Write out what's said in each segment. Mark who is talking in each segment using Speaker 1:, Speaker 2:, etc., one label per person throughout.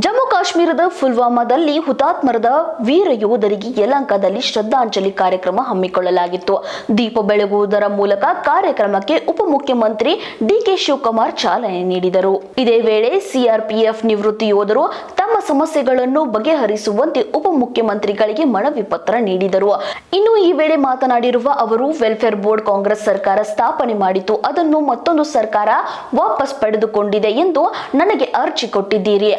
Speaker 1: ಜಮ್ಮು ಕಾಶ್ಮೀರದ ಪುಲ್ವಾಮಾದಲ್ಲಿ ಹುತಾತ್ಮರದ ವೀರ ಯೋಧರಿಗೆ ಯಲಂಕದಲ್ಲಿ ಶ್ರದ್ಧಾಂಜಲಿ ಕಾರ್ಯಕ್ರಮ ಹಮ್ಮಿಕೊಳ್ಳಲಾಗಿತ್ತು. ದೀಪ ಬೆಳಗುವುದರ ಮೂಲಕ ಕಾರ್ಯಕ್ರಮಕ್ಕೆ ಉಪಮುಖ್ಯಮಂತ್ರಿ ಡಿಕೆ ಶಿವಕುಮಾರ್ ಚಾಲನೆ ನೀಡಿದರು. ಇದೇ ವೇಳೆ ಸಿಆರ್ಪಿಎಫ್ ನಿವೃತ್ತಿ ಯೋಧರು ತಮ್ಮ ಸಮಸ್ಯೆಗಳನ್ನು ಬಗೆಹರಿಸುವಂತೆ ಉಪಮುಖ್ಯಮಂತ್ರಿಗಳಿಗೆ ಮನವಿ ಪತ್ರ ನೀಡಿದರು. ಇನ್ನು ಈ ವೇಳೆ ಮಾತನಾಡಿರುವ ಅವರು, ವೆಲ್ಫೇರ್ ಬೋರ್ಡ್ ಕಾಂಗ್ರೆಸ್ ಸರ್ಕಾರ ಸ್ಥಾಪನೆ ಮಾಡಿತು. ಅದನ್ನು ಮತ್ತೊಂದು ಸರ್ಕಾರ ವಾಪಸ್ ಪಡೆದುಕೊಂಡಿದೆ ಎಂದು ನನಗೆ ಅರ್ಜಿ ಕೊಟ್ಟಿದ್ದೀರಿ.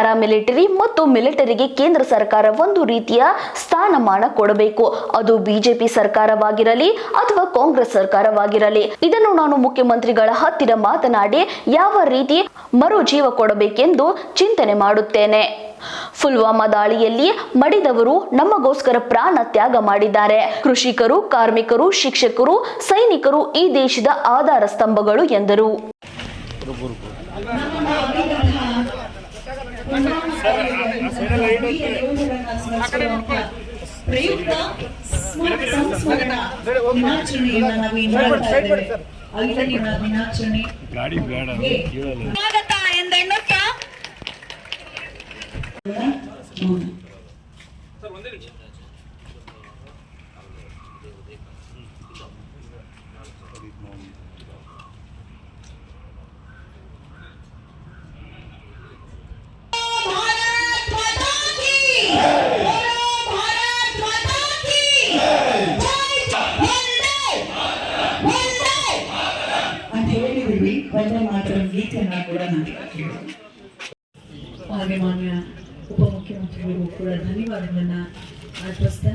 Speaker 1: ಪ್ಯಾರಾಮಿಲಿಟರಿ ಮತ್ತು ಮಿಲಿಟರಿಗೆ ಕೇಂದ್ರ ಸರ್ಕಾರ ಒಂದು ರೀತಿಯ ಸ್ಥಾನಮಾನ ಕೊಡಬೇಕು. ಅದು ಬಿಜೆಪಿ ಸರ್ಕಾರವಾಗಿರಲಿ ಅಥವಾ ಕಾಂಗ್ರೆಸ್ ಸರ್ಕಾರವಾಗಿರಲಿ. ಇದನ್ನು ನಾನು ಮುಖ್ಯಮಂತ್ರಿಗಳ ಹತ್ತಿರ ಮಾತನಾಡಿ ಯಾವ ರೀತಿ ಮರು ಜೀವ ಕೊಡಬೇಕೆಂದು ಚಿಂತನೆ ಮಾಡುತ್ತೇನೆ. ಪುಲ್ವಾಮಾ ದಾಳಿಯಲ್ಲಿ ಮಡಿದವರು ನಮಗೋಸ್ಕರ ಪ್ರಾಣ ತ್ಯಾಗ ಮಾಡಿದ್ದಾರೆ. ಕೃಷಿಕರು, ಕಾರ್ಮಿಕರು, ಶಿಕ್ಷಕರು, ಸೈನಿಕರು ಈ ದೇಶದ ಆಧಾರ ಸ್ತಂಭಗಳು ಎಂದರು.
Speaker 2: ಪ್ರಯುಕ್ತ ಸ್ಮಾರ್ಟ್ ಸಂಸ್ಮರಣ ದಿನಾಚರಣೆಯನ್ನ ನಾವು ಇಂದು ಮಾಡ್ತಾ ಇದ್ದೇವೆ. ಐದನೇ ದಿನಾಚರಣೆ
Speaker 3: ಗಾಡಿ ಬೇಡ
Speaker 2: ಸ್ವಾಗತ ಎಂದೆನ್ನುತ್ತ ಮೌನ. ಹೇಳಿದ್ವಿ ಒಂದೇ ಮಾತ್ರ ಗೀತೆಯನ್ನ ಕೂಡ ನಾನು ಹಾಗೆ ಮಾನ್ಯ ಉಪಮುಖ್ಯಮಂತ್ರಿಗಳಿಗೂ ಕೂಡ ಧನ್ಯವಾದಗಳನ್ನ ಅರ್ಪಿಸ್ತಾ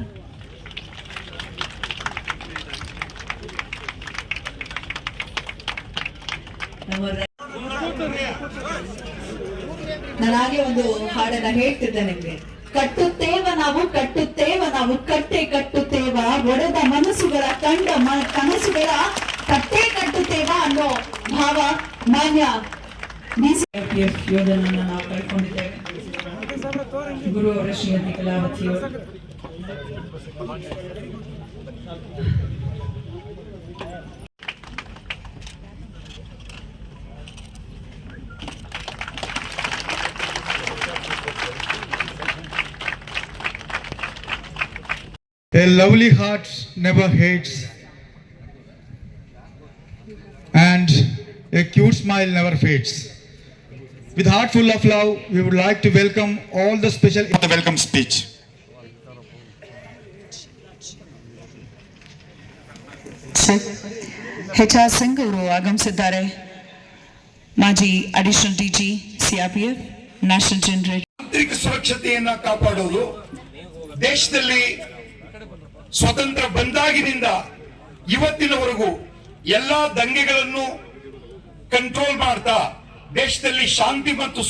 Speaker 2: ನಾನಾಗೆ ಒಂದು ಹಾಡನ್ನ ಹೇಳ್ತಿದ್ದೆ ನಿಮ್ಗೆ. ಕಟ್ಟುತ್ತೇವ ನಾವು ಕಟ್ಟುತ್ತೇವ ನಾವು, ಕಟ್ಟೆ ಕಟ್ಟುತ್ತೇವ, ಒಡೆದ ಮನಸ್ಸುಗಳ ಕಂಡ ಕನಸುಗಳ ಕಟ್ಟೆ ಕಟ್ಟುತ್ತೇವ ಅನ್ನೋ ಭಾವ ಮಾನ್ಯ ಬಿಸಿಎಫ್ ಯೋಧನನ್ನ ನಾವು ಕಳ್ಕೊಂಡಿದ್ದೇವೆ. ಗುರು ಅವರ ಶ್ರೀಮತಿ ಕಲಾವತಿ ಅವರು
Speaker 4: A lovely heart never hates, a cute smile never fades. With heart full of love, we would like to welcome all the special the welcome speech.
Speaker 2: H R Singh ಅವರು ಆಗಮಿಸಿದ್ದಾರೆ ಮಾಜಿ additional DG CRPF national generate
Speaker 5: ಆಂತರಿಕ ಸುರಕ್ಷತೆಯನ್ನ ಕಾಪಾಡೋದು ದೇಶದಲ್ಲಿ ಸ್ವತಂತ್ರ ಬಂದಾಗಿನಿಂದ ಇವತ್ತಿನವರೆಗೂ ಎಲ್ಲಾ ದಂಗೆಗಳನ್ನು ಕಂಟ್ರೋಲ್ ಮಾಡ್ತಾ ದೇಶದಲ್ಲಿ ಶಾಂತಿ ಮತ್ತು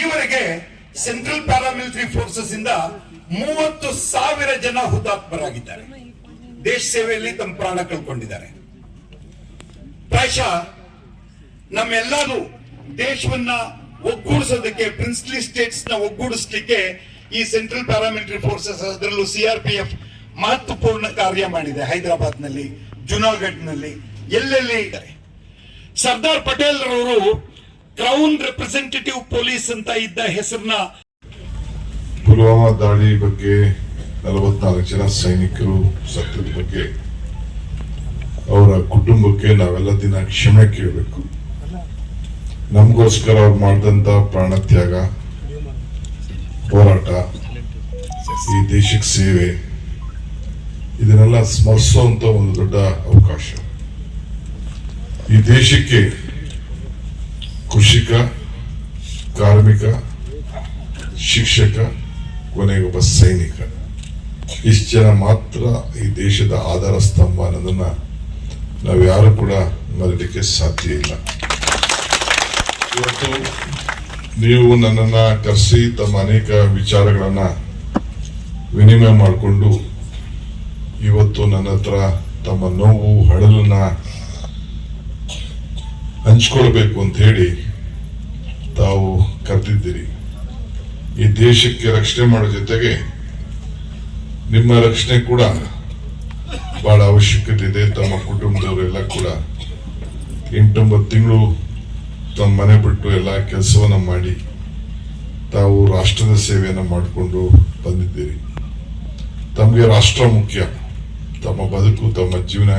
Speaker 5: ಈವರೆಗೆ ಸೆಂಟ್ರಲ್ ಪ್ಯಾರಾಮಿಲಿಟರಿ ಫೋರ್ಸಸ್ ಇಂದ ಮೂವತ್ತು ಸಾವಿರ ಜನ ಹುತಾತ್ಮರಾಗಿದ್ದಾರೆ. ದೇಶ ಸೇವೆಯಲ್ಲಿ ತಮ್ಮ ಪ್ರಾಣ ಕಳ್ಕೊಂಡಿದ್ದಾರೆ. ಪ್ರಾಯಶಃ ನಮ್ಮೆಲ್ಲರೂ ದೇಶವನ್ನ ಒಗ್ಗೂಡಿಸೋದಕ್ಕೆ ಪ್ರಿನ್ಸ್ಲಿ ಸ್ಟೇಟ್ಸ್ನ ಒಗ್ಗೂಡಿಸ್ಲಿಕ್ಕೆ ಈ ಸೆಂಟ್ರಲ್ ಪ್ಯಾರಾಮಿಲಿಟರಿ ಫೋರ್ಸಸ್ ಅದರಲ್ಲೂ ಸಿಆರ್ಪಿಎಫ್ ಮಹತ್ವಪೂರ್ಣ ಕಾರ್ಯ ಮಾಡಿದೆ. ಹೈದರಾಬಾದ್ನಲ್ಲಿ ಜುನಾಗಢ್ನಲ್ಲಿ ಎಲ್ಲೆಲ್ಲಿ ಇದ್ದಾರೆ. ಸರ್ದಾರ್ ಪಟೇಲ್ ರವರು ಕ್ರೌನ್ ರೆಪ್ರೆಸೆಂಟೇಟಿವ್ ಪೊಲೀಸ್ ಅಂತ ಇದ್ದ ಹೆಸರನ್ನ
Speaker 6: ಪುಲ್ವಾಮಾ ದಾಳಿ ಬಗ್ಗೆ ನಲವತ್ನಾಲ್ಕು ಜನ ಸೈನಿಕರು ಸತ್ತದ ಬಗ್ಗೆ ಅವರ ಕುಟುಂಬಕ್ಕೆ ನಾವೆಲ್ಲ ದಿನ ಕ್ಷಮೆ ಕೇಳಬೇಕು. ನಮಗೋಸ್ಕರ ಅವ್ರು ಮಾಡಿದಂತ ಪ್ರಾಣ ತ್ಯಾಗ, ಹೋರಾಟ, ಈ ದೇಶಕ್ಕೆ ಸೇವೆ, ಇದನ್ನೆಲ್ಲ ಸ್ಮರಿಸುವಂತ ಒಂದು ದೊಡ್ಡ ಅವಕಾಶ. ಈ ದೇಶಕ್ಕೆ ಕೃಷಿಕ, ಕಾರ್ಮಿಕ, ಶಿಕ್ಷಕ ಕೊನೆಗೆ ಒಬ್ಬ ಸೈನಿಕ ಇಷ್ಟು ಜನ ಮಾತ್ರ ಈ ದೇಶದ ಆಧಾರ ಸ್ತಂಭ ಅನ್ನೋದನ್ನ ನಾವು ಯಾರು ಕೂಡ ಮರಲಿಕ್ಕೆ ಸಾಧ್ಯ ಇಲ್ಲ. ಇವತ್ತು ನೀವು ನನ್ನನ್ನ ಕರೆಸಿ ತಮ್ಮ ಅನೇಕ ವಿಚಾರಗಳನ್ನು ವಿನಿಮಯ ಮಾಡಿಕೊಂಡು ಇವತ್ತು ನನ್ನ ಹತ್ರ ತಮ್ಮ ನೋವು ಹಳಲನ್ನ ಹಂಚ್ಕೊಳ್ಬೇಕು ಅಂತ ಹೇಳಿ ತಾವು ಕರೆದಿದ್ದೀರಿ. ಈ ದೇಶಕ್ಕೆ ರಕ್ಷಣೆ ಮಾಡೋ ಜೊತೆಗೆ ನಿಮ್ಮ ರಕ್ಷಣೆ ಕೂಡ ಬಹಳ ಅವಶ್ಯಕತೆ ಇದೆ. ತಮ್ಮ ಕುಟುಂಬದವರೆಲ್ಲ ಕೂಡ ಎಂಟೊಂಬತ್ತು ತಿಂಗಳು ತಮ್ಮ ಮನೆ ಬಿಟ್ಟು ಎಲ್ಲ ಕೆಲಸವನ್ನು ಮಾಡಿ ತಾವು ರಾಷ್ಟ್ರದ ಸೇವೆಯನ್ನು ಮಾಡಿಕೊಂಡು ಬಂದಿದ್ದೀರಿ. ತಮಗೆ ರಾಷ್ಟ್ರ ಮುಖ್ಯ. ತಮ್ಮ ಬದುಕು, ತಮ್ಮ ಜೀವನ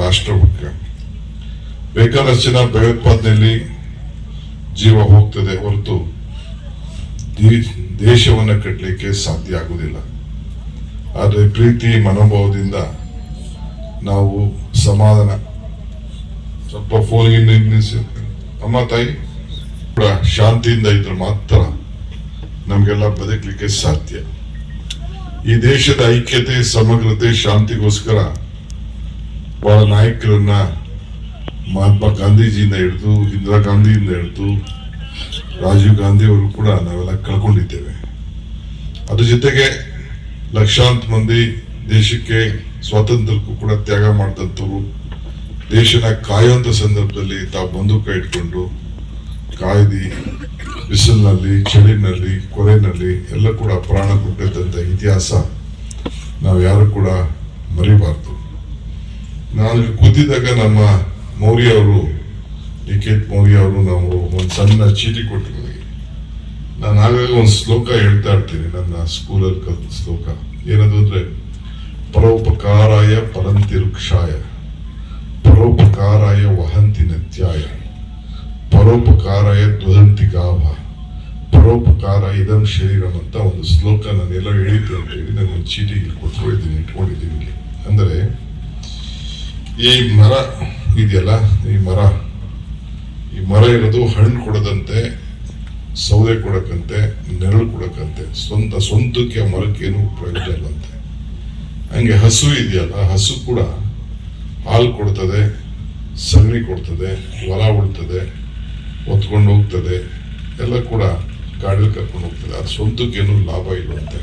Speaker 6: ರಾಷ್ಟ್ರ ಮುಖ್ಯ. ಬೇಕಾದಷ್ಟು ಜನ ಭಯೋತ್ಪಾದನೆಯಲ್ಲಿ ಜೀವ ಹೋಗ್ತದೆ ಹೊರತು ದೇಶವನ್ನ ಕಟ್ಟಲಿಕ್ಕೆ ಸಾಧ್ಯ ಆಗುವುದಿಲ್ಲ. ಆದರೆ ಪ್ರೀತಿ ಮನೋಭಾವದಿಂದ ನಾವು ಸಮಾಧಾನ. ಸ್ವಲ್ಪ ಫೋನ್ಗೆ ನಿಲ್ಲಿಸಿ ಅಮ್ಮ, ತಾಯಿ, ಕೂಡ ಶಾಂತಿಯಿಂದ ಇದ್ರೆ ಮಾತ್ರ ನಮಗೆಲ್ಲ ಬದುಕಲಿಕ್ಕೆ ಸಾಧ್ಯ. ಈ ದೇಶದ ಐಕ್ಯತೆ, ಸಮಗ್ರತೆ, ಶಾಂತಿಗೋಸ್ಕರ ಬಹಳ ನಾಯಕರನ್ನ ಮಹಾತ್ಮ ಗಾಂಧೀಜಿಯಿಂದ ಹಿಡಿದು ಇಂದಿರಾ ಗಾಂಧಿಯಿಂದ ಹಿಡಿದು ರಾಜೀವ್ ಗಾಂಧಿ ಅವರು ಕೂಡ ನಾವೆಲ್ಲ ಕಳ್ಕೊಂಡಿದ್ದೇವೆ. ಅದ್ರ ಜೊತೆಗೆ ಲಕ್ಷಾಂತ ಮಂದಿ ದೇಶಕ್ಕೆ ಸ್ವಾತಂತ್ರ್ಯಕ್ಕೂ ಕೂಡ ತ್ಯಾಗ ಮಾಡಿದಂಥವ್ರು ದೇಶನ ಕಾಯುವಂತ ಸಂದರ್ಭದಲ್ಲಿ ತಾವು ಬಂದೂಕ ಇಟ್ಕೊಂಡು ಕಾಯ್ದಿ, ಬಿಸಿಲಿನಲ್ಲಿ, ಚಳಿನಲ್ಲಿ, ಕೊರೆನಲ್ಲಿ ಎಲ್ಲ ಕೂಡ ಪ್ರಾಣ ಕೊಟ್ಟಿದ್ದಂಥ ಇತಿಹಾಸ ನಾವು ಯಾರು ಕೂಡ ಮರಿಬಾರ್ದು. ನಾನು ಕೂತಿದ್ದಾಗ ನಮ್ಮ ಮೌರ್ಯ ಅವರು ನಿಖೇತ್ ಮೋದಿ ಅವರು ನಾವು ಒಂದು ಸಣ್ಣ ಚೀಟಿ ಕೊಟ್ಟರು ನನಗೆ ನಾನು ಆಗಾಗ ಒಂದು ಶ್ಲೋಕ ಹೇಳ್ತಾ ಇರ್ತೀನಿ ನನ್ನ ಸ್ಕೂಲಲ್ಲಿ ಕಲಿತ ಶ್ಲೋಕ. ಏನದು ಅಂದ್ರೆ, ಪರೋಪಕಾರಾಯ ಪರಂತಿ ವೃಕ್ಷಾಯ ಪರೋಪಕಾರಾಯ ವಹಂತಿ ನತ್ಯಾಯ, ಪರೋಪಕಾರಾಯ ಧ್ವಂತಿ ಗಾಭ ಪರೋಪಕಾರ ಇದಂ ಶರೀರಂ ಅಂತ ಒಂದು ಶ್ಲೋಕ ನಾನು ಎಲ್ಲೋ ಹೇಳಿದ್ದೆ ಅಂತ ಹೇಳಿ ನಾನು ಒಂದು ಚೀಟಿ ಇಲ್ಲಿ ಕೊಟ್ಕೊಂಡಿದ್ದೀನಿ ಇಟ್ಕೊಂಡಿದ್ದೀನಿ ಅಂದ್ರೆ, ಈ ಮರ ಇದೆಯಲ್ಲ, ಈ ಮರ ಈ ಮರ ಇರೋದು ಹಣ್ಣು ಕೊಡದಂತೆ, ಸೌದೆ ಕೊಡಕ್ಕಂತೆ, ನೆರಳು ಕೊಡಕ್ಕಂತೆ, ಸ್ವಂತ ಸ್ವಂತಕ್ಕೆ ಆ ಮರಕ್ಕೇನು ಪ್ರಯೋಜನ ಇಲ್ಲಂತೆ. ಹಂಗೆ ಹಸು ಇದೆಯಲ್ಲ, ಹಸು ಕೂಡ ಹಾಲು ಕೊಡ್ತದೆ, ಸಗಣಿ ಕೊಡ್ತದೆ, ಹೊಲ ಉಳ್ತದೆ, ಹೊತ್ಕೊಂಡು ಹೋಗ್ತದೆ, ಎಲ್ಲ ಕೂಡ ಗಾಡಿಯಲ್ಲಿ ಕರ್ಕೊಂಡು ಹೋಗ್ತದೆ. ಅದು ಸ್ವಂತಕ್ಕೇನು ಲಾಭ ಇಲ್ಲಂತೆ.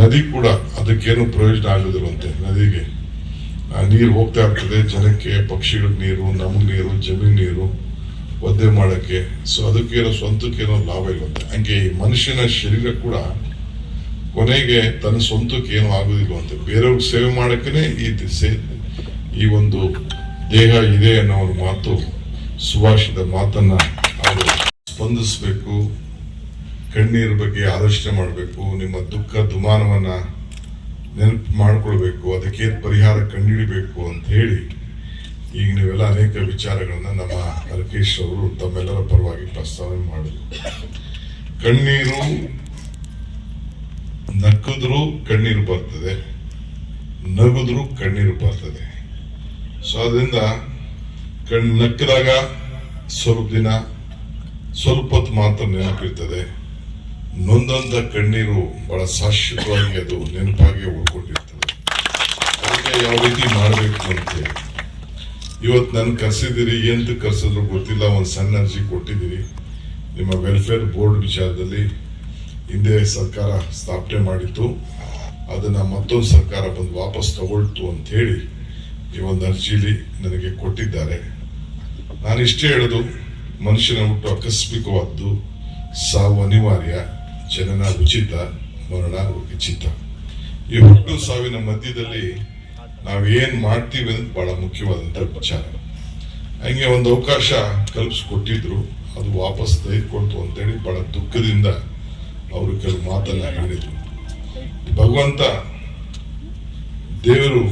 Speaker 6: ನದಿ ಕೂಡ ಅದಕ್ಕೇನು ಪ್ರಯೋಜನ ಆಗೋದಿಲ್ಲವಂತೆ ನದಿಗೆ ನೀರು ಹೋಗ್ತಾ ಇರ್ತದೆ, ಜನಕ್ಕೆ ಪಕ್ಷಿಗಳ ನೀರು, ನಮಗೆ ನೀರು, ಜಮೀನು ನೀರು. ಒದ್ದೆ ಮಾಡೋಕ್ಕೆ. ಸೊ ಅದಕ್ಕೇನೋ ಸ್ವಂತಕ್ಕೇನೋ ಲಾಭ ಇಲ್ಲವಂತೆ ಹಂಗೆ ಈ ಮನುಷ್ಯನ ಶರೀರ ಕೂಡ ಕೊನೆಗೆ ತನ್ನ ಸ್ವಂತಕ್ಕೆ ಏನೂ ಆಗೋದಿಲ್ಲವಂತೆ ಬೇರೆಯವ್ರಿಗೆ ಸೇವೆ ಮಾಡೋಕ್ಕೇ ಈ ಸೇ ಈ ಒಂದು ದೇಹ ಇದೆ ಅನ್ನೋ ಒಂದು ಮಾತು, ಸುಭಾಷಿತ ಮಾತನ್ನು ಅವರು ಸ್ಪಂದಿಸಬೇಕು. ಕಣ್ಣೀರ ಬಗ್ಗೆ ಆಲೋಚನೆ ಮಾಡಬೇಕು. ನಿಮ್ಮ ದುಃಖ, ದುಮಾನವನ್ನು ನೆನಪು ಮಾಡಿಕೊಳ್ಬೇಕು. ಅದಕ್ಕೆ ಪರಿಹಾರ ಕಂಡುಹಿಡಿಬೇಕು ಅಂತ ಹೇಳಿ ಈಗ ನೀವೆಲ್ಲ ಅನೇಕ ವಿಚಾರಗಳನ್ನ ನಮ್ಮ ಹರಕೇಶ್ ಅವರು ತಮ್ಮೆಲ್ಲರ ಪರವಾಗಿ ಪ್ರಸ್ತಾವನೆ ಮಾಡಿದ್ರು. ಕಣ್ಣೀರು ನಕ್ಕಿದ್ರು ಕಣ್ಣೀರು ಬರ್ತದೆ, ನಗುದ್ರು ಕಣ್ಣೀರು ಬರ್ತದೆ. ಸೊ ಅದರಿಂದ ಕಣ್ಣು ನಕ್ಕಿದಾಗ ಸ್ವಲ್ಪ ದಿನ, ಸ್ವಲ್ಪ ಹೊತ್ತು ಮಾತ್ರ ನೆನಪಿರ್ತದೆ. ನೊಂದಂತ ಕಣ್ಣೀರು ಬಹಳ ಶಾಶ್ವತವಾಗಿ ಅದು ನೆನಪಾಗಿ ಉಳ್ಕೊಂಡಿರ್ತದೆ. ಅದಕ್ಕೆ ಯಾವ ರೀತಿ ಮಾಡಬೇಕು ಅಂತೇಳಿ ಇವತ್ತು ನನ್ ಕರ್ಸಿದಿರಿ ಎಂತ ಕರ್ಸಿದ್ರು ಗೊತ್ತಿಲ್ಲ, ಒಂದು ಸಣ್ಣ ಅರ್ಜಿ ಕೊಟ್ಟಿದ್ದೀರಿ. ನಿಮ್ಮ ವೆಲ್ಫೇರ್ ಬೋರ್ಡ್ ವಿಚಾರದಲ್ಲಿ ಹಿಂದೆ ಸರ್ಕಾರ ಸ್ಥಾಪನೆ ಮಾಡಿತ್ತು. ಅದನ್ನ ಮತ್ತೊಂದು ಸರ್ಕಾರ ಬಂದು ವಾಪಸ್ ತಗೊಳ್ತು ಅಂತ ಹೇಳಿ ಈ ಒಂದು ಅರ್ಜಿಲಿ ನನಗೆ ಕೊಟ್ಟಿದ್ದಾರೆ. ನಾನು ಇಷ್ಟೇ ಹೇಳೋದು, ಮನುಷ್ಯನ ಹುಟ್ಟು ಆಕಸ್ಮಿಕವಾದ್ದು ಸಾವು ಅನಿವಾರ್ಯ, ಜನನ ಉಚಿತ, ಮರಣ ಉಚಿತ. ಈ ಹುಟ್ಟು ಸಾವಿನ ಮಧ್ಯದಲ್ಲಿ ನಾವೇನ್ ಮಾಡ್ತೀವಿ ಅನ್ನೋದು ಬಹಳ ಮುಖ್ಯವಾದಂಥ ವಿಚಾರ. ಹಂಗೆ ಒಂದು ಅವಕಾಶ ಕಲ್ಪಿಸ್ಕೊಟ್ಟಿದ್ರು, ಅದು ವಾಪಸ್ ತೆಗೆದುಕೊಳ್ತು ಅಂತೇಳಿ ಬಹಳ ದುಃಖದಿಂದ ಅವರು ಕೆಲವು ಮಾತನ್ನು ಹೇಳಿದರು. ಭಗವಂತ ದೇವರು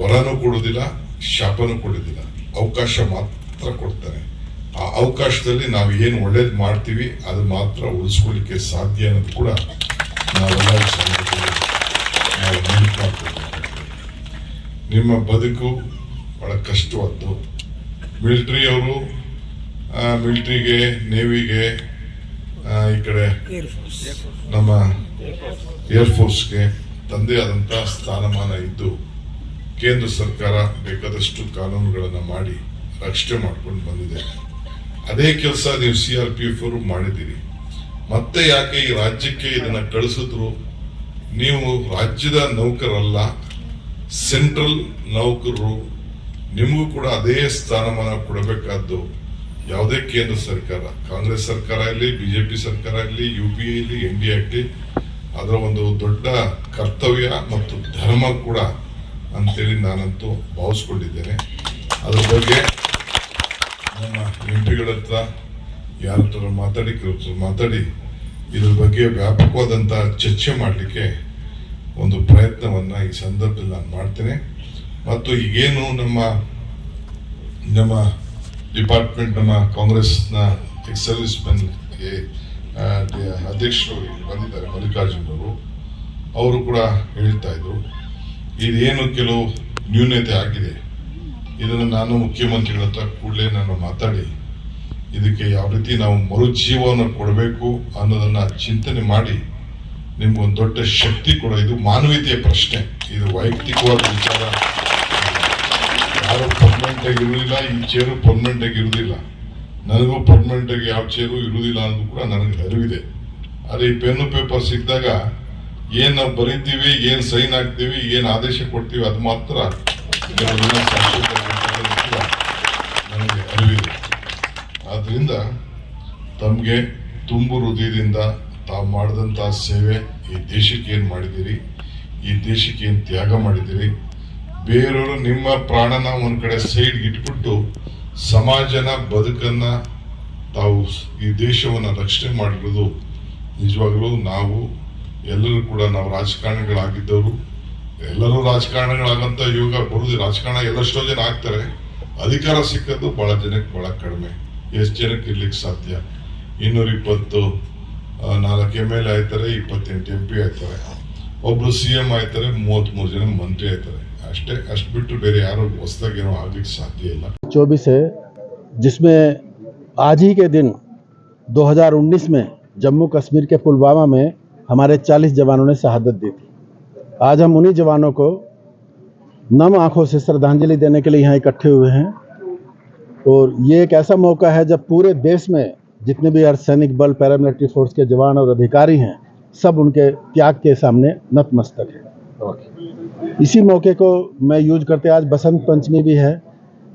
Speaker 6: ವರನೂ ಕೊಡೋದಿಲ್ಲ, ಶಾಪನೂ ಕೊಡೋದಿಲ್ಲ. ಅವಕಾಶ ಮಾತ್ರ ಕೊಡ್ತಾನೆ ಆ ಅವಕಾಶದಲ್ಲಿ ನಾವು ಏನು ಒಳ್ಳೇದು ಮಾಡ್ತೀವಿ, ಅದು ಮಾತ್ರ ಉಳಿಸ್ಕೊಳ್ಳಿಕ್ಕೆ ಸಾಧ್ಯ ಅನ್ನೋದು ಕೂಡ ನಾವೆಲ್ಲ ನಿಮ್ಮ ಬದುಕು ಬಹಳ ಕಷ್ಟವಾದ್ದು. ಮಿಲಿಟರಿ ಅವರು ಮಿಲಿಟರಿಗೆ ನೇವಿಗೆ ಈ ಕಡೆ ನಮ್ಮ ಏರ್ಫೋರ್ಸ್ಗೆ ತಂದೆ ಆದಂತ ಸ್ಥಾನಮಾನ ಇದ್ದು ಕೇಂದ್ರ ಸರ್ಕಾರ ಬೇಕಾದಷ್ಟು ಕಾನೂನುಗಳನ್ನು ಮಾಡಿ ರಕ್ಷಣೆ ಮಾಡ್ಕೊಂಡು ಬಂದಿದೆ. ಅದೇ ಕೆಲಸ ನೀವು ಸಿ ಆರ್ ಪಿ ಎಫ್ ಅವರು ಮಾಡಿದ್ದೀರಿ. ಮತ್ತೆ ಯಾಕೆ ಈ ರಾಜ್ಯಕ್ಕೆ ಇದನ್ನು ಕಳಿಸಿದ್ರು? ನೀವು ರಾಜ್ಯದ ನೌಕರಲ್ಲ ಸೆಂಟ್ರಲ್ ನೌಕರರು ನಿಮಗೂ ಕೂಡ ಅದೇ ಸ್ಥಾನಮಾನ ಕೊಡಬೇಕಾದ್ದು ಯಾವುದೇ ಕೇಂದ್ರ ಸರ್ಕಾರ, ಕಾಂಗ್ರೆಸ್ ಸರ್ಕಾರ ಇರಲಿ, ಬಿಜೆಪಿ ಸರ್ಕಾರ ಇರಲಿ ಯು ಪಿ ಇರಲಿ ಎನ್ ಡಿ ಆಗಲಿ ಅದರ ಒಂದು ದೊಡ್ಡ ಕರ್ತವ್ಯ ಮತ್ತು ಧರ್ಮ ಕೂಡ ಅಂತೇಳಿ ನಾನಂತೂ ಭಾವಿಸ್ಕೊಂಡಿದ್ದೇನೆ. ಅದ್ರ ಬಗ್ಗೆ ನಮ್ಮ ಎಂ ಪಿಗಳ ಹತ್ರ ಯಾರ ಹತ್ರ ಮಾತಾಡಿ, ಕೆಲವ್ರ ಮಾತಾಡಿ, ಇದ್ರ ಬಗ್ಗೆ ವ್ಯಾಪಕವಾದಂಥ ಚರ್ಚೆ ಮಾಡಲಿಕ್ಕೆ ಒಂದು ಪ್ರಯತ್ನವನ್ನ ಈ ಸಂದರ್ಭದಲ್ಲಿ ನಾನು ಮಾಡ್ತೇನೆ. ಮತ್ತು ಈಗೇನು ನಮ್ಮ ನಮ್ಮ ಡಿಪಾರ್ಟ್ಮೆಂಟ್, ನಮ್ಮ ಕಾಂಗ್ರೆಸ್ನ ಎಕ್ಸ್ ಸರ್ವಿಸ್ ಮೆನ್ ಅಧ್ಯಕ್ಷರು ಬಂದಿದ್ದಾರೆ, ಮಲ್ಲಿಕಾರ್ಜುನ್ ಅವರು ಕೂಡ ಹೇಳ್ತಾ ಇದ್ರು, ಇದೇನು ಕೆಲವು ನ್ಯೂನತೆ ಆಗಿದೆ. ಇದನ್ನು ನಾನು ಮುಖ್ಯಮಂತ್ರಿಗಳ ಹತ್ರ ಕೂಡಲೇ ನಾನು ಮಾತಾಡಿ, ಇದಕ್ಕೆ ಯಾವ ರೀತಿ ನಾವು ಮರುಜೀವವನ್ನು ಕೊಡಬೇಕು ಅನ್ನೋದನ್ನ ಚಿಂತನೆ ಮಾಡಿ ನಿಮ್ಗೊಂದು ದೊಡ್ಡ ಶಕ್ತಿ ಕೂಡ, ಇದು ಮಾನವೀಯತೆಯ ಪ್ರಶ್ನೆ. ಇದು ವೈಯಕ್ತಿಕವಾದ ವಿಚಾರ. ಯಾರು ಪರ್ಮನೆಂಟ್ ಆಗಿ ಇರುವುದಿಲ್ಲ, ಈ ಚೇರು ಪರ್ಮನೆಂಟ್ ಆಗಿ ಇರುವುದಿಲ್ಲ. ನನಗೂ ಪರ್ಮನೆಂಟ್ ಆಗಿ ಯಾವ ಚೇರು ಇರುವುದಿಲ್ಲ ಅನ್ನೋದು ಕೂಡ ನನಗೆ ಅರಿವಿದೆ. ಆದರೆ ಈ ಪೆನ್ನು ಪೇಪರ್ ಸಿಕ್ಕಿದಾಗ ಏನು ನಾವು ಬರೀತೀವಿ, ಏನು ಸೈನ್ ಹಾಕ್ತೀವಿ, ಏನು ಆದೇಶ ಕೊಡ್ತೀವಿ, ಅದು ಮಾತ್ರ ನನಗೆ ಅರಿವಿದೆ. ಆದ್ದರಿಂದ ತಮಗೆ ತುಂಬು ಹೃದಯದಿಂದ ತಾವು ಮಾಡಿದಂಥ ಸೇವೆ ಈ ದೇಶಕ್ಕೆ ಏನು ಮಾಡಿದ್ದೀರಿ? ಈ ದೇಶಕ್ಕೆ ಏನು ತ್ಯಾಗ ಮಾಡಿದ್ದೀರಿ? ಬೇರೆಯವರು ನಿಮ್ಮ ಪ್ರಾಣನ ಒಂದು ಕಡೆ ಸೈಡ್ ಇಟ್ಬಿಟ್ಟು ಸಮಾಜನ ಬದುಕನ್ನ ತಾವು ಈ ದೇಶವನ್ನ ರಕ್ಷಣೆ ಮಾಡಿರೋದು ನಿಜವಾಗ್ಲೂ ನಾವು ಎಲ್ಲರೂ ಕೂಡ ನಾವು ರಾಜಕಾರಣಿಗಳಾಗಿದ್ದವರು. ಎಲ್ಲರೂ ರಾಜಕಾರಣಿಗಳಾಗಂತ ಯೋಗ ಬರುದು ರಾಜಕಾರಣ ಎಲ್ಲಷ್ಟೋ ಜನ ಆಗ್ತಾರೆ. ಅಧಿಕಾರ ಸಿಕ್ಕದ್ದು ಬಹಳ ಜನಕ್ಕೆ ಬಹಳ ಕಡಿಮೆ. ಎಷ್ಟು ಜನಕ್ಕೆ ಇರ್ಲಿಕ್ಕೆ ಸಾಧ್ಯ? ಇನ್ನೂರ ಇಪ್ಪತ್ತು ಆ, ನಾಲ್ಕು ಎಮ್ ಎಲ್ ಎ ಆಯ್ತಾರೆ ಇಪ್ಪತ್ತೆಂಟು ಎಂ ಪಿ ಆಯ್ತಾರೆ ಒಬ್ರು ಸಿ ಎಂ ಆಯ್ತಾರೆ ಮೂವತ್ಮೂರು ಜನ ಮಂತ್ರಿ ಆಯ್ತಾರೆ ಅಷ್ಟೇ ಅಷ್ಟು ಬಿಟ್ಟು ಬೇರೆ ಯಾರು ಹೊಸದಾಗಿ ಏನೋ ಆಗ್ಲಿಕ್ಕೆ ಸಾಧ್ಯ ಇಲ್ಲ
Speaker 7: चौबीस है जिसमें आज ही के दिन 2019 में जम्मू कश्मीर के पुलवामा में हमारे 40 जवानों ने शहादत दी थी आज हम उन्हीं जवानों को नम आंखों से श्रद्धांजलि देने के लिए यहाँ इकट्ठे हुए हैं और ये एक ऐसा मौका है जब पूरे देश में जितने भी अर्धसैनिक बल पैरामिलिट्री फोर्स के जवान और अधिकारी हैं सब उनके त्याग के सामने नतमस्तक है। इसी मौके को मैं यूज़ करते आज बसंत पंचमी भी है।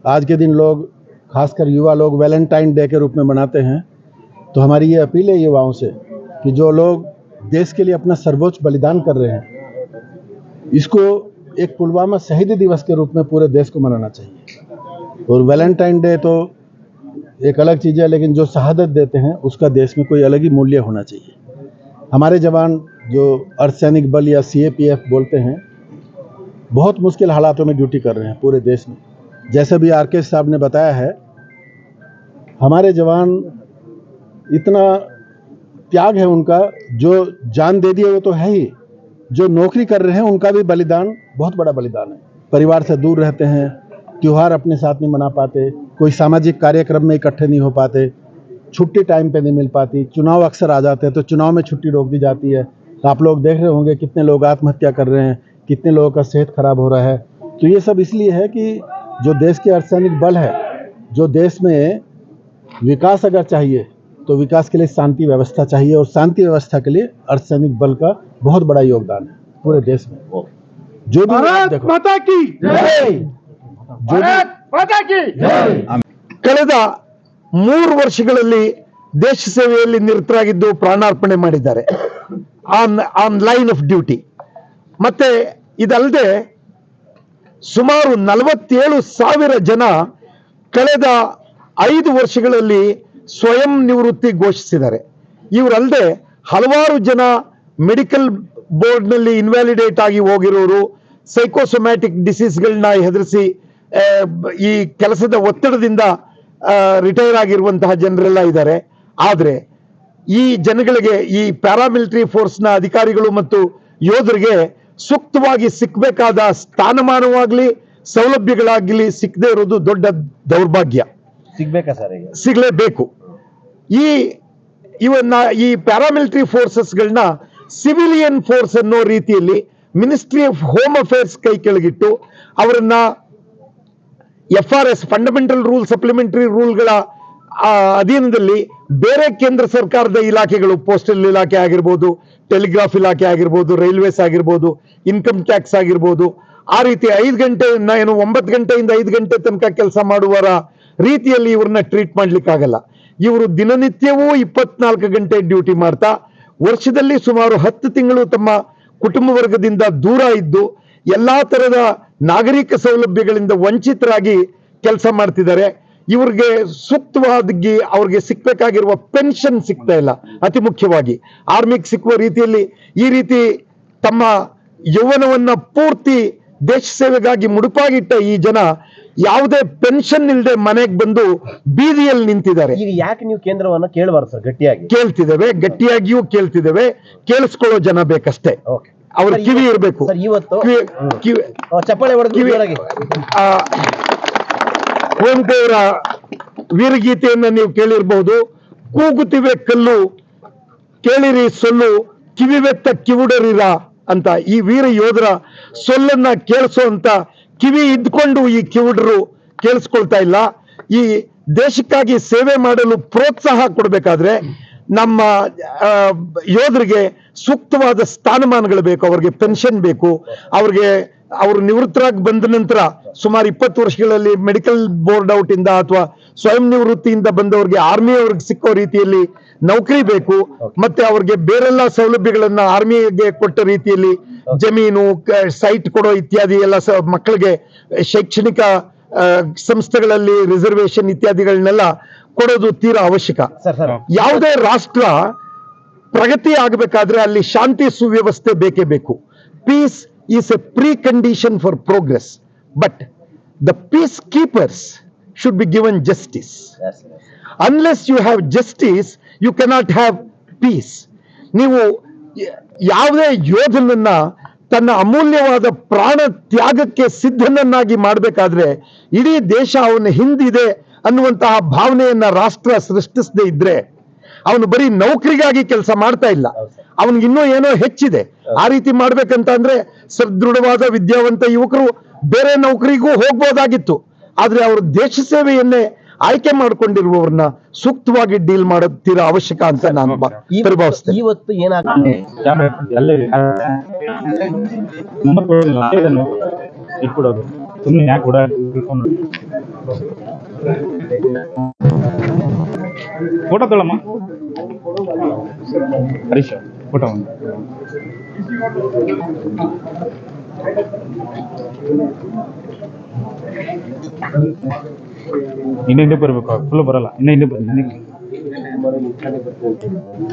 Speaker 7: आज के दिन लोग खासकर युवा लोग वैलेंटाइन डे के रूप में मनाते हैं। तो हमारी ये अपील है युवाओं से कि जो लोग देश के लिए अपना सर्वोच्च बलिदान कर रहे हैं इसको एक पुलवामा शहीदी दिवस के रूप में पूरे देश को मनाना चाहिए। और वैलेंटाइन डे तो एक अलग चीज़ है, लेकिन जो शहादत देते हैं, उसका देश में कोई अलग ही मूल्य होना चाहिए। हमारे जवान जो अर्धसैनिक बल या सीएपीएफ बोलते हैं, बहुत मुश्किल हालातों में ड्यूटी कर रहे हैं पूरे देश में। जैसे भी आर के साहब ने बताया है, हमारे जवान इतना त्याग है उनका, जो जान दे दिए वो तो है ही। जो नौकरी कर रहे हैं, उनका भी बलिदान, बहुत बड़ा बलिदान है। परिवार से दूर रहते हैं, त्यौहार अपने साथ नहीं मना पाते कोई सामाजिक कार्यक्रम में इकट्ठे नहीं हो पाते छुट्टी टाइम पे नहीं मिल पाती चुनाव अक्सर आ जाते हैं तो चुनाव में छुट्टी रोक दी जाती है। तो आप लोग देख रहे होंगे कितने लोग आत्महत्या कर रहे हैं कितने लोगों का सेहत खराब हो रहा है। तो ये सब इसलिए है कि जो देश के अर्धसैनिक बल है जो देश में विकास अगर चाहिए तो विकास के लिए शांति व्यवस्था चाहिए और शांति व्यवस्था के लिए अर्धसैनिक बल का बहुत बड़ा योगदान है पूरे देश में। जो भी देखो।
Speaker 8: माता की जो भी ಕಳೆದ ಮೂರು ವರ್ಷಗಳಲ್ಲಿ ದೇಶ ಸೇವೆಯಲ್ಲಿ ನಿರತರಾಗಿದ್ದು ಪ್ರಾಣಾರ್ಪಣೆ ಮಾಡಿದ್ದಾರೆ. On on line of duty. ಮತ್ತೆ ಇದಲ್ಲದೆ ಸುಮಾರು ನಲವತ್ತೇಳು ಸಾವಿರ ಜನ ಕಳೆದ ಐದು ವರ್ಷಗಳಲ್ಲಿ ಸ್ವಯಂ ನಿವೃತ್ತಿ ಘೋಷಿಸಿದ್ದಾರೆ. ಇವರಲ್ಲದೆ ಹಲವಾರು ಜನ ಮೆಡಿಕಲ್ ಬೋರ್ಡ್ನಲ್ಲಿ ಇನ್ವ್ಯಾಲಿಡೇಟ್ ಆಗಿ ಹೋಗಿರೋರು ಸೈಕೋಸೊಮ್ಯಾಟಿಕ್ ಡಿಸೀಸ್ಗಳನ್ನ ಹೆದರಿಸಿ ಈ ಕೆಲಸದ ಒತ್ತಡದಿಂದ ರಿಟೈರ್ ಆಗಿರುವಂತಹ ಜನರೆಲ್ಲ ಇದ್ದಾರೆ. ಆದರೆ ಈ ಜನಗಳಿಗೆ ಈ ಪ್ಯಾರಾಮಿಲಿಟರಿ ಫೋರ್ಸ್ನ ಅಧಿಕಾರಿಗಳು ಮತ್ತು ಯೋಧರಿಗೆ ಸೂಕ್ತವಾಗಿ ಸಿಕ್ಕಬೇಕಾದ ಸ್ಥಾನಮಾನವಾಗಲಿ ಸೌಲಭ್ಯಗಳಾಗಲಿ ಸಿಕ್ಕದೇ ಇರೋದು ದೊಡ್ಡ ದೌರ್ಭಾಗ್ಯ.
Speaker 7: ಸಿಗ್ಬೇಕಾ ಸರ್
Speaker 8: ಸಿಗಲೇಬೇಕು. ಈ ಇವನ್ನ ಈ ಪ್ಯಾರಾಮಿಲಿಟರಿ ಫೋರ್ಸಸ್ಗಳನ್ನ ಸಿವಿಲಿಯನ್ ಫೋರ್ಸ್ ಅನ್ನೋ ರೀತಿಯಲ್ಲಿ ಮಿನಿಸ್ಟ್ರಿ ಆಫ್ ಹೋಮ್ ಅಫೇರ್ಸ್ ಕೈ ಕೆಳಗಿಟ್ಟು ಅವರನ್ನ F R S fundamental rule supplementary ರೂಲ್ಗಳ ಅಧೀನದಲ್ಲಿ ಬೇರೆ ಕೇಂದ್ರ ಸರ್ಕಾರದ ಇಲಾಖೆಗಳು ಪೋಸ್ಟಲ್ ಇಲಾಖೆ ಆಗಿರ್ಬೋದು ಟೆಲಿಗ್ರಾಫ್ ಇಲಾಖೆ ಆಗಿರ್ಬೋದು ರೈಲ್ವೇಸ್ ಆಗಿರ್ಬೋದು ಇನ್ಕಮ್ ಟ್ಯಾಕ್ಸ್ ಆಗಿರ್ಬೋದು, ಆ ರೀತಿ ಐದು ಗಂಟೆ ಏನು ಒಂಬತ್ತು ಗಂಟೆಯಿಂದ ಐದು ಗಂಟೆ ತನಕ ಕೆಲಸ ಮಾಡುವರ ರೀತಿಯಲ್ಲಿ ಇವ್ರನ್ನ ಟ್ರೀಟ್ ಮಾಡ್ಲಿಕ್ಕಾಗಲ್ಲ. ಇವರು ದಿನನಿತ್ಯವೂ ಇಪ್ಪತ್ನಾಲ್ಕು ಗಂಟೆ ಡ್ಯೂಟಿ ಮಾಡ್ತಾ, ವರ್ಷದಲ್ಲಿ ಸುಮಾರು ಹತ್ತು ತಿಂಗಳು ತಮ್ಮ ಕುಟುಂಬ ವರ್ಗದಿಂದ ದೂರ ಇದ್ದು, ಎಲ್ಲಾ ತರದ ನಾಗರಿಕ ಸೌಲಭ್ಯಗಳಿಂದ ವಂಚಿತರಾಗಿ ಕೆಲಸ ಮಾಡ್ತಿದ್ದಾರೆ. ಇವ್ರಿಗೆ ಸೂಕ್ತವಾಗಿ ಅವ್ರಿಗೆ ಸಿಕ್ಬೇಕಾಗಿರುವ ಪೆನ್ಷನ್ ಸಿಗ್ತಾ ಇಲ್ಲ ಅತಿ ಮುಖ್ಯವಾಗಿ. ಆರ್ಮಿಗೆ ಸಿಕ್ಕುವ ರೀತಿಯಲ್ಲಿ ಈ ರೀತಿ ತಮ್ಮ ಯೌವನವನ್ನ ಪೂರ್ತಿ ದೇಶ ಸೇವೆಗಾಗಿ ಮುಡುಪಾಗಿಟ್ಟ ಈ ಜನ ಯಾವುದೇ ಪೆನ್ಷನ್ ಇಲ್ಲದೆ ಮನೆಗೆ ಬಂದು ಬೀದಿಯಲ್ಲಿ ನಿಂತಿದ್ದಾರೆ.
Speaker 9: ಯಾಕೆ ನೀವು ಕೇಂದ್ರವನ್ನ ಕೇಳಬಾರ್ದು ಸರ್ ಗಟ್ಟಿಯಾಗಿ?
Speaker 8: ಕೇಳ್ತಿದ್ದೇವೆ ಗಟ್ಟಿಯಾಗಿಯೂ ಕೇಳ್ತಿದ್ದೇವೆ ಕೇಳಿಸ್ಕೊಳ್ಳೋ ಜನ ಬೇಕಷ್ಟೇ.
Speaker 9: ಓಕೆ.
Speaker 8: ಅವ್ರ ಕಿವಿ ಇರಬೇಕು.
Speaker 9: ಇವತ್ತು ಚಪ್ಪಾಳೆ ಹೊಡೆದು
Speaker 8: ಕಿವಿ-
Speaker 9: ಜೋರಾಗಿ
Speaker 8: ಆ, ಕುವೆಂಪು ಅವರ ವೀರಗೀತೆಯನ್ನ ನೀವು ಕೇಳಿರಬಹುದು. ಕೂಗುತ್ತಿವೆ ಕಲ್ಲು ಕೇಳಿರಿ ಸೊಲ್ಲು ಕಿವಿವೆತ್ತ ಕಿವುಡರಿರ ಅಂತ ಈ ವೀರ ಯೋಧರ ಸೊಲ್ಲನ್ನ ಕೇಳಿಸುವಂತ ಕಿವಿ ಇದ್ಕೊಂಡು ಈ ಕಿವುಡರು ಕೇಳಿಸ್ಕೊಳ್ತಾ ಇಲ್ಲ. ಈ ದೇಶಕ್ಕಾಗಿ ಸೇವೆ ಮಾಡಲು ಪ್ರೋತ್ಸಾಹ ಕೊಡಬೇಕಾದ್ರೆ ನಮ್ಮ ಯೋಧರಿಗೆ ಸೂಕ್ತವಾದ ಸ್ಥಾನಮಾನಗಳು ಬೇಕು, ಅವ್ರಿಗೆ ಪೆನ್ಷನ್ ಬೇಕು, ಅವ್ರಿಗೆ, ಅವರು ನಿವೃತ್ತರಾಗಿ ಬಂದ ನಂತರ ಸುಮಾರು ಇಪ್ಪತ್ತು ವರ್ಷಗಳಲ್ಲಿ ಮೆಡಿಕಲ್ ಬೋರ್ಡ್ ಔಟ್ ಇಂದ ಅಥವಾ ಸ್ವಯಂ ನಿವೃತ್ತಿಯಿಂದ ಬಂದವರಿಗೆ ಆರ್ಮಿ ಅವ್ರಿಗೆ ಸಿಕ್ಕೋ ರೀತಿಯಲ್ಲಿ ನೌಕರಿ ಬೇಕು, ಮತ್ತೆ ಅವ್ರಿಗೆ ಬೇರೆಲ್ಲ ಸೌಲಭ್ಯಗಳನ್ನ ಆರ್ಮಿಗೆ ಕೊಟ್ಟ ರೀತಿಯಲ್ಲಿ ಜಮೀನು ಸೈಟ್ ಕೊಡೋ ಇತ್ಯಾದಿ ಎಲ್ಲ ಮಕ್ಕಳಿಗೆ ಶೈಕ್ಷಣಿಕ ಸಂಸ್ಥೆಗಳಲ್ಲಿ ರಿಸರ್ವೇಶನ್ ಇತ್ಯಾದಿಗಳನ್ನೆಲ್ಲ ಕೊಡೋದು ತೀರಾ ಅವಶ್ಯಕ. ಯಾವುದೇ ರಾಷ್ಟ್ರ ಪ್ರಗತಿ ಆಗಬೇಕಾದ್ರೆ ಅಲ್ಲಿ ಶಾಂತಿ ಸುವ್ಯವಸ್ಥೆ ಬೇಕೇ ಬೇಕು. Peace is a precondition for progress but the peace keepers should be given justice unless you have justice you cannot have peace ನೀವು ಯಾವುದೇ ಯೋಧನನ್ನ ತನ್ನ ಅಮೂಲ್ಯವಾದ ಪ್ರಾಣ ತ್ಯಾಗಕ್ಕೆ ಸಿದ್ಧನನ್ನಾಗಿ ಮಾಡಬೇಕಾದ್ರೆ ಇಡೀ ದೇಶ ಅವನ ಹಿಂದಿದೆ. ಅನ್ನುವಂತಹ ಭಾವನೆಯನ್ನ ರಾಷ್ಟ್ರ ಸೃಷ್ಟಿಸದೇ ಇದ್ರೆ ಅವನು ಬರೀ ನೌಕರಿಗಾಗಿ ಕೆಲಸ ಮಾಡ್ತಾ ಇಲ್ಲ ಅವನಿಗೆ ಇನ್ನೂ ಏನೋ ಹೆಚ್ಚಿದೆ ಆ ರೀತಿ ಮಾಡ್ಬೇಕಂತ ಅಂದ್ರೆ ಸದೃಢವಾದ ವಿದ್ಯಾವಂತ ಯುವಕರು ಬೇರೆ ನೌಕರಿಗೂ ಹೋಗ್ಬೋದಾಗಿತ್ತು ಆದ್ರೆ ಅವರು ದೇಶ ಸೇವೆಯನ್ನೇ ಆಯ್ಕೆ ಮಾಡ್ಕೊಂಡಿರುವವ್ರನ್ನ ಸೂಕ್ತವಾಗಿ ಡೀಲ್ ಮಾಡುತ್ತೀರ ತೀರಾ ಅವಶ್ಯಕ ಅಂತ ನಾನು ಪರಿಭಾವಿಸ್ತೇನೆ
Speaker 9: ಇವತ್ತು ಏನಾಗ್ತದೆ
Speaker 3: ಸುಮ್ಮನೆ ಯಾಕೆ ಕೂಡ ಫೋಟೋ ತೊಳಮ್ಮ ಹರೀಶ್ ಫೋಟೋ ಒಂದು ಇನ್ನ ಹಿಂದೆ ಬರಬೇಕು ಫುಲ್ ಬರಲ್ಲ ಇನ್ನ ಹಿಂದೆ ಬರ